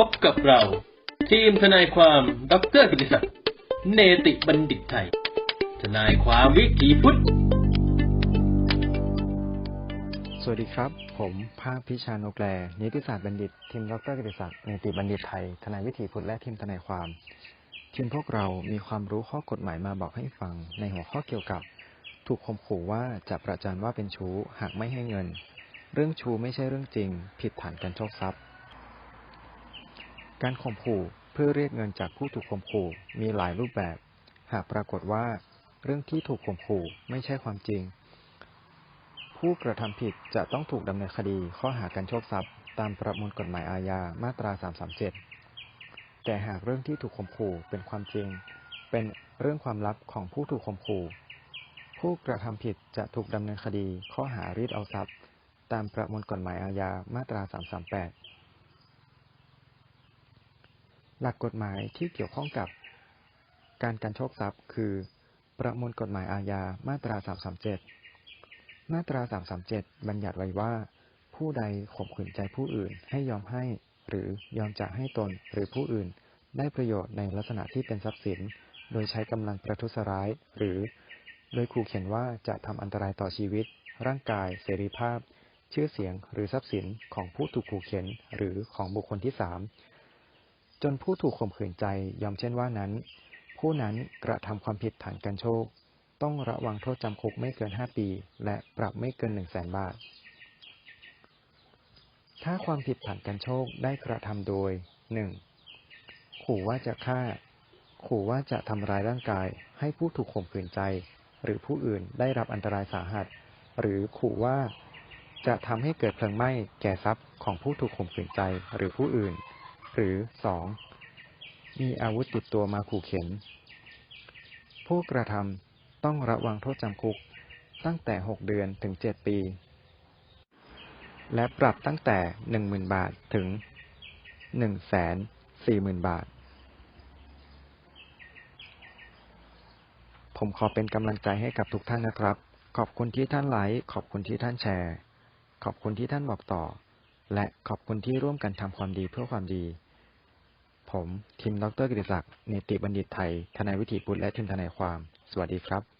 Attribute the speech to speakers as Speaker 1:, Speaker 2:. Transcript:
Speaker 1: พบกับเรา ทีมทนายความดรกิติศักดิ์เนติบัณฑิตไทย ทนายความวิถีพุทธ
Speaker 2: สวัสดีครับ ผมภาคพิชานกแลนิติศาสตร์บัณฑิต ทีมดรกิติศักดิ์เนติบัณฑิตไทย ทนายวิถีพุทธและทีมทนายความ ทีมพวกเรามีความรู้ข้อกฎหมายมาบอกให้ฟัง ในหัวข้อเกี่ยวกับ ถูกข่มขู่ว่าจะประจานว่าเป็นชู้หากไม่ให้เงิน เรื่องชู้ไม่ใช่เรื่องจริง ผิดฐานการโชคทรัพย์ การข่มขู่เพื่อเรียกเงินจากผู้ถูกข่มขู่มีหลายรูปแบบ หากปรากฏว่า เรื่องที่ถูกข่มขู่ไม่ใช่ความจริง ผู้กระทำผิดจะต้องถูกดำเนินคดีข้อหาการโชคทรัพย์ ตามประมวลกฎหมายอาญามาตรา 337 แต่หากเรื่องที่ถูกข่มขู่เป็นความจริง เป็นเรื่องความลับของผู้ถูกข่มขู่ ผู้กระทำผิดจะถูกดำเนินคดีข้อหารีดเอาทรัพย์ ตามประมวลกฎหมายอาญามาตรา 338 หลักกฎหมายที่เกี่ยวข้องกับการการโชคทรัพย์ คือ ประมวลกฎหมายอาญามาตรา 337 มาตรา 337 บัญญัติไว้ว่า ผู้ใดข่มขืนใจผู้อื่นให้ยอมให้ หรือยอมจะให้ตนหรือผู้อื่น ได้ประโยชน์ในลักษณะที่เป็นทรัพย์สิน โดยใช้กำลังประทุษร้าย หรือ โดยขู่เข็นว่าจะทำอันตรายต่อชีวิต ร่างกาย เสรีภาพ ชื่อเสียง หรือทรัพย์สินของผู้ถูกขู่เข็น หรือของบุคคลที่สาม จนผู้ถูกข่มขืนใจยอมเช่นว่านั้น ผู้นั้นกระทำความผิดฐานการโชค ต้องระวังโทษจำคุกไม่เกิน5ปี และปรับไม่เกิน1 0 0 0 0แบาท ถ้าความผิดฐานการโชคได้กระทำโดย 1. ขู่ว่าจะฆ่า ขู่ว่าจะทำร้ายร่างกาย ให้ผู้ถูกข่มขืนใจ หรือผู้อื่นได้รับอันตรายสาหัส หรือขู่ว่าจะทำให้เกิดเพลิงไหม้แก่ทรัพย์ของผู้ถูกข่มขืนใจหรือผู้อื่น หรือ 2. มีอาวุธติดตัวมาขู่เข็น ผู้กระทำต้องระวังโทษจำคุกตั้งแต่ 6 เดือนถึง 7 ปี และปรับตั้งแต่ 10,000 บาทถึง 140,000 บาท ผมขอเป็นกำลังใจให้กับทุกท่านนะครับ ขอบคุณที่ท่านไลค์ ขอบคุณที่ท่านแชร์ ขอบคุณที่ท่านบอกต่อ และขอบคุณที่ร่วมกันทำความดีเพื่อความดี ผมทีมดรกิติศักดิ์เนติบัณฑิตไทย ทนายวิถีพุทธและทีมทนายความ สวัสดีครับ